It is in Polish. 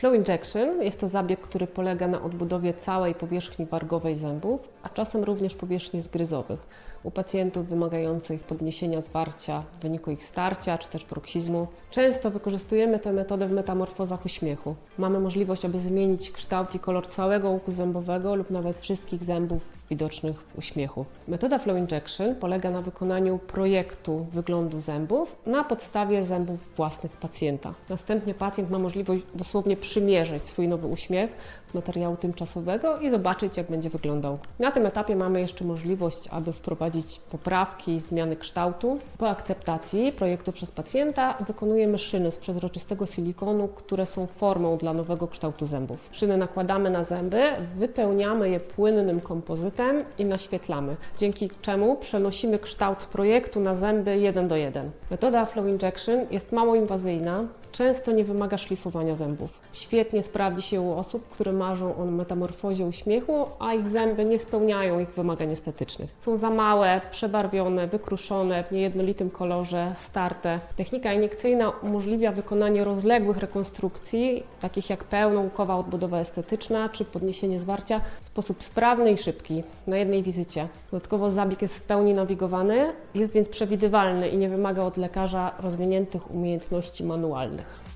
Flow Injection jest to zabieg, który polega na odbudowie całej powierzchni wargowej zębów, a czasem również powierzchni zgryzowych u pacjentów wymagających podniesienia zwarcia w wyniku ich starcia czy też proksizmu. Często wykorzystujemy tę metodę w metamorfozach uśmiechu. Mamy możliwość, aby zmienić kształt i kolor całego łuku zębowego lub nawet wszystkich zębów widocznych w uśmiechu. Metoda Flow Injection polega na wykonaniu projektu wyglądu zębów na podstawie zębów własnych pacjenta. Następnie pacjent ma możliwość dosłownie przymierzyć swój nowy uśmiech z materiału tymczasowego i zobaczyć, jak będzie wyglądał. Na tym etapie mamy jeszcze możliwość, aby wprowadzić poprawki zmiany kształtu. Po akceptacji projektu przez pacjenta wykonujemy szyny z przezroczystego silikonu, które są formą dla nowego kształtu zębów. Szyny nakładamy na zęby, wypełniamy je płynnym kompozytem i naświetlamy, dzięki czemu przenosimy kształt z projektu na zęby jeden do jeden. Metoda Flow Injection jest mało inwazyjna, często nie wymaga szlifowania zębów. Świetnie sprawdzi się u osób, które marzą o metamorfozie uśmiechu, a ich zęby nie spełniają ich wymagań estetycznych. Są za małe, przebarwione, wykruszone w niejednolitym kolorze, starte. Technika iniekcyjna umożliwia wykonanie rozległych rekonstrukcji, takich jak pełnoukowa odbudowa estetyczna czy podniesienie zwarcia w sposób sprawny i szybki, na jednej wizycie. Dodatkowo zabieg jest w pełni nawigowany, jest więc przewidywalny i nie wymaga od lekarza rozwiniętych umiejętności manualnych.